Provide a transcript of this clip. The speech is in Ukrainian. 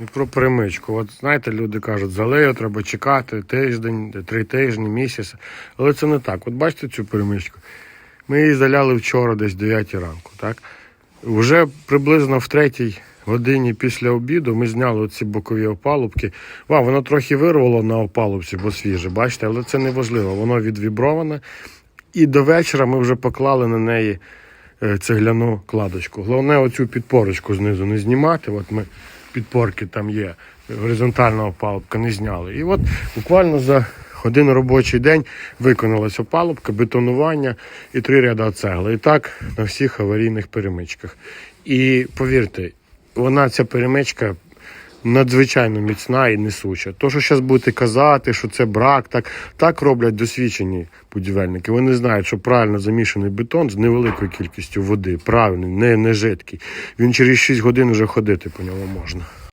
І про перемичку. От знаєте, люди кажуть, за алею треба чекати тиждень, три тижні, місяць. Але це не так. От бачите цю перемичку? Ми її заляли вчора десь 9 ранку. Так? Вже приблизно в третій годині після обіду ми зняли ці бокові опалубки. Ва, воно трохи вирвало на опалубці, бо свіже, бачите, але це не важливо. Воно відвіброване. І до вечора ми вже поклали на неї е, цегляну кладочку. Головне оцю підпорочку знизу не знімати. От ми підпорки там є, горизонтальна опалубка не зняли. І от буквально за один робочий день виконалась опалубка, бетонування і три ряда цегли. І так на всіх аварійних перемичках. І повірте, вона ця перемичка надзвичайно міцна і несуча. То, що зараз будете казати, що це брак, так, так роблять досвідчені будівельники. Вони знають, що правильно замішаний бетон з невеликою кількістю води, правильний, не, не жидкий. Він через 6 годин вже ходити по ньому можна.